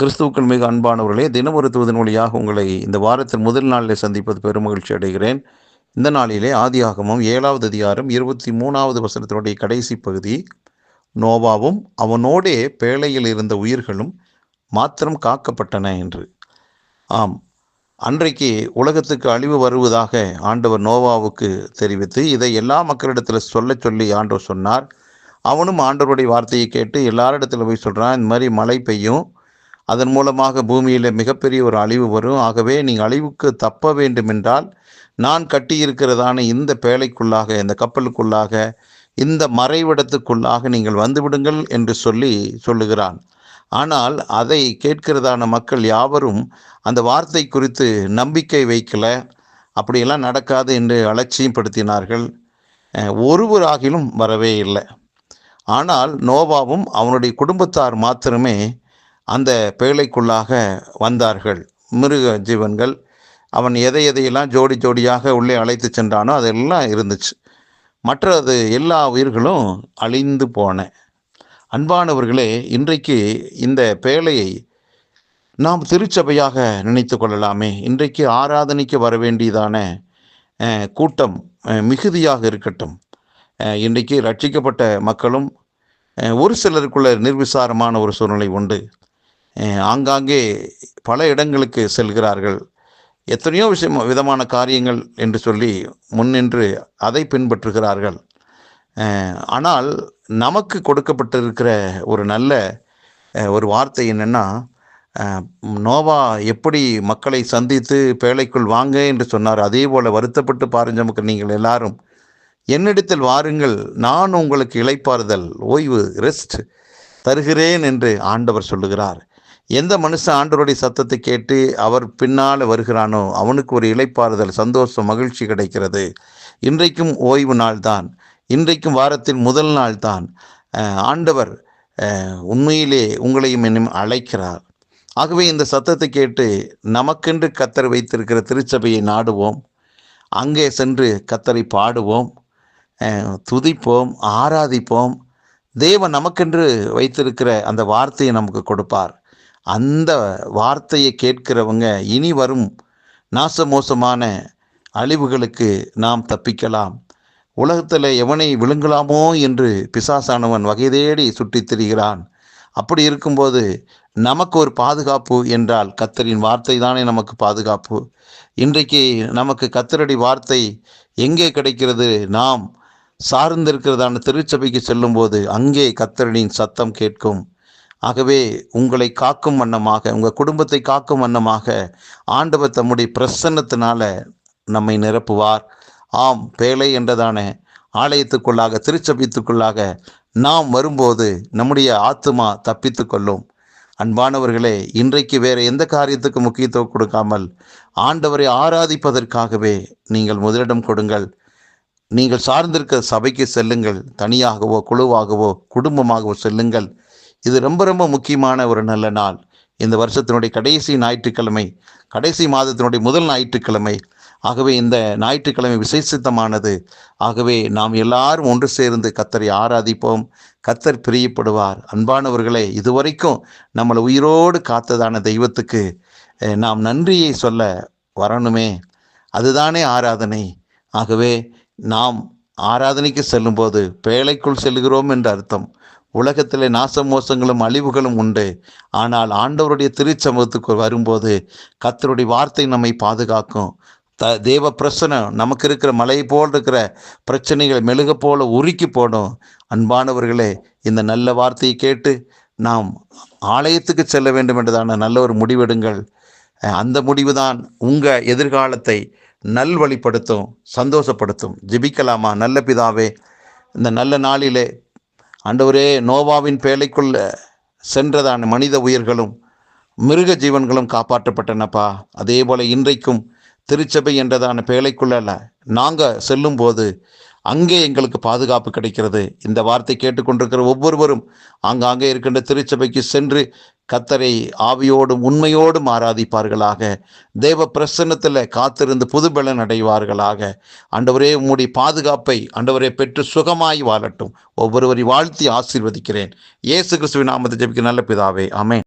கிறிஸ்துவுக்கள் மிக அன்பானவர்களே தினம் ஒரு தூதன் வழியாக உங்களை இந்த வாரத்தின் முதல் நாளில் சந்திப்பது பெருமகிழ்ச்சி அடைகிறேன். இந்த நாளிலே ஆதியாகமும் ஏழாவது அதிகாரம் இருபத்தி மூணாவது வசனத்தினுடைய கடைசி பகுதி. நோவாவும் அவனோடே பேழையில் இருந்த உயிர்களும் மாத்திரம் காக்கப்பட்டன என்று. ஆம் அன்றைக்கு உலகத்துக்கு அழிவு வருவதாக ஆண்டவர் நோவாவுக்கு தெரிவித்து இதை எல்லா மக்களிடத்தில் சொல்ல சொல்லி ஆண்டவர் சொன்னார். அவனும் ஆண்டவருடைய வார்த்தையை கேட்டு எல்லாரிடத்தில் போய் சொல்கிறான் இந்த மாதிரி மழை பெய்யும் அதன் மூலமாக பூமியில் மிகப்பெரிய ஒரு அழிவு வரும். ஆகவே நீங்கள் அழிவுக்கு தப்ப வேண்டுமென்றால் நான் கட்டியிருக்கிறதான இந்த பேழைக்குள்ளாக இந்த கப்பலுக்குள்ளாக இந்த மறைவிடத்துக்குள்ளாக நீங்கள் வந்துவிடுங்கள் என்று சொல்லி சொல்லுகிறான். ஆனால் அதை கேட்கிறதான மக்கள் யாவரும் அந்த வார்த்தை குறித்து நம்பிக்கை வைக்கல. அப்படியெல்லாம் நடக்காது என்று அலட்சியப்படுத்தினார்கள். அஹ், ஒருவராகிலும் வரவே இல்லை. ஆனால் நோவாவும் அவனுடைய குடும்பத்தார் மாத்திரமே அந்த பேழைக்குள்ளாக வந்தார்கள். மிருக ஜீவன்கள் அவன் எதை எதையெல்லாம் ஜோடி ஜோடியாக உள்ளே அழைத்து சென்றானோ அதெல்லாம் இருந்துச்சு. மற்றது எல்லா உயிர்களும் அழிந்து போன. அன்பானவர்களே இன்றைக்கு இந்த பேழையை நாம் திருச்சபையாக நினைத்து கொள்ளலாமே. இன்றைக்கு ஆராதனைக்கு வர வேண்டியதான கூட்டம் மிகுதியாக இருக்கட்டும். இன்றைக்கு ரட்சிக்கப்பட்ட மக்களும் ஒரு சிலருக்குள்ள நிர்விசாரமான ஒரு சூழ்நிலை உண்டு. ஆங்காங்கே பல இடங்களுக்கு செல்கிறார்கள். எத்தனையோ விஷயம் விதமான காரியங்கள் என்று சொல்லி முன்னின்று அதை பின்பற்றுகிறார்கள். ஆனால் நமக்கு கொடுக்கப்பட்டிருக்கிற ஒரு நல்ல ஒரு வார்த்தை என்னென்னா நோவா எப்படி மக்களை சந்தித்து பேழைக்குள் வாங்க என்று சொன்னார். அதே போல் வருத்தப்பட்டு பாருஞ்சமுக்கு நீங்கள் எல்லாரும். என்னிடத்தில் வாருங்கள் நான் உங்களுக்கு இளைப்பாறுதல் ஓய்வு ரெஸ்ட் தருகிறேன் என்று ஆண்டவர் சொல்லுகிறார். எந்த மனுஷன் ஆண்டவருடைய சத்தத்தை கேட்டு அவர் பின்னால் வருகிறானோ அவனுக்கு ஒரு இளைப்பாறுதல் சந்தோஷம் மகிழ்ச்சி கிடைக்கிறது. இன்றைக்கும் ஓய்வு நாள் தான் இன்றைக்கும் வாரத்தின் முதல் நாள் தான் ஆண்டவர் உண்மையிலே உங்களையும் என்னும் அழைக்கிறார். ஆகவே இந்த சத்தத்தை கேட்டு நமக்கென்று கத்தர் வைத்திருக்கிற திருச்சபையை நாடுவோம். அங்கே சென்று கத்தரை பாடுவோம். துதிப்போம் ஆராதிப்போம். தேவன் நமக்கென்று வைத்திருக்கிற அந்த வார்த்தையை நமக்கு கொடுப்பார். அந்த வார்த்தையை கேட்கிறவங்க இனி வரும் நாசமோசமான அழிவுகளுக்கு நாம் தப்பிக்கலாம். உலகத்தில் எவனை விழுங்கலாமோ என்று பிசாசானவன் வகை தேடி சுற்றித் திரிகிறான். அப்படி இருக்கும்போது நமக்கு ஒரு பாதுகாப்பு என்றால் கத்தரின் வார்த்தை தானே நமக்கு பாதுகாப்பு. இன்றைக்கு நமக்கு கத்தரடி வார்த்தை எங்கே கிடைக்கிறது? நாம் சார்ந்திருக்கிறதான திருச்சபைக்கு செல்லும்போது அங்கே கத்தரடியின் சத்தம் கேட்கும். ஆகவே உங்களை காக்கும் வண்ணமாக உங்கள் குடும்பத்தை காக்கும் வண்ணமாக ஆண்டவர் தம்முடைய பிரசன்னத்தினால நம்மை நிரப்புவார். ஆம் பேழை என்றதான ஆலயத்துக்குள்ளாக திருச்சபைத்துக்குள்ளாக நாம் வரும்போது நம்முடைய ஆத்துமா தப்பித்து கொள்ளும். அன்பானவர்களே இன்றைக்கு வேறு எந்த காரியத்துக்கு முக்கியத்துவம் கொடுக்காமல் ஆண்டவரை ஆராதிப்பதற்காகவே நீங்கள் முதலிடம் கொடுங்கள். நீங்கள் சார்ந்திருக்க சபைக்கு செல்லுங்கள். தனியாகவோ குழுவாகவோ குடும்பமாகவோ செல்லுங்கள். இது ரொம்ப ரொம்ப முக்கியமான ஒரு நல்ல நாள். இந்த வருஷத்தினுடைய கடைசி ஞாயிற்றுக்கிழமை கடைசி மாதத்தினுடைய முதல் ஞாயிற்றுக்கிழமை. ஆகவே இந்த ஞாயிற்றுக்கிழமை விசேஷித்தமானது. ஆகவே நாம் எல்லாரும் ஒன்று சேர்ந்து கத்தரை ஆராதிப்போம். கத்தர் பிரியப்படுவார். அன்பானவர்களே இதுவரைக்கும் நம்மளை உயிரோடு காத்ததான தெய்வத்துக்கு நாம் நன்றியை சொல்ல வரணுமே. அதுதானே ஆராதனை. ஆகவே நாம் ஆராதனைக்கு செல்லும்போது பேழைக்குள் செல்கிறோம் என்று அர்த்தம். உலகத்திலே நாச மோசங்களும் அழிவுகளும் உண்டு. ஆனால் ஆண்டவருடைய திருச்சமூகத்துக்கு வரும்போது கத்தருடைய வார்த்தை நம்மை பாதுகாக்கும். த தேவ பிரசனம் நமக்கு இருக்கிற மலை போல் இருக்கிற பிரச்சனைகளை மெழுக போல உருக்கி போடும். அன்பானவர்களே இந்த நல்ல வார்த்தையை கேட்டு நாம் ஆலயத்துக்கு செல்ல வேண்டும் என்றதான நல்ல ஒரு முடிவெடுங்கள். அந்த முடிவு தான் உங்கள் எதிர்காலத்தை நல்வழிப்படுத்தும் சந்தோஷப்படுத்தும். ஜெபிக்கலாமா? நல்ல பிதாவே இந்த நல்ல நாளிலே ஆண்டவரே நோவாவின் பேழைக்குள்ள சென்றதான மனித உயிர்களும் மிருக ஜீவன்களும் காப்பாற்றப்பட்டனப்பா. அதே போல இன்றைக்கும் திருச்சபை என்றதான பேழைக்குள்ள நாங்கள் செல்லும்போது அங்கே எங்களுக்கு பாதுகாப்பு கிடைக்கிறது. இந்த வார்த்தை கேட்டுக்கொண்டிருக்கிற ஒவ்வொருவரும் ஆங்காங்கே இருக்கின்ற திருச்சபைக்கு சென்று கத்தரை ஆவியோடும் உண்மையோடும் ஆராதிப்பார்களாக. தேவ பிரசன்னத்தில் காத்திருந்து புதுபலன் அடைவார்களாக. ஆண்டவரே உம்முடைய பாதுகாப்பை ஆண்டவரே பெற்று சுகமாய் வாழட்டும். ஒவ்வொருவரை வாழ்த்தி ஆசீர்வதிக்கிறேன். இயேசு கிறிஸ்துவின் நாமத்தை ஜெபிக்க நல்ல பிதாவே. அமே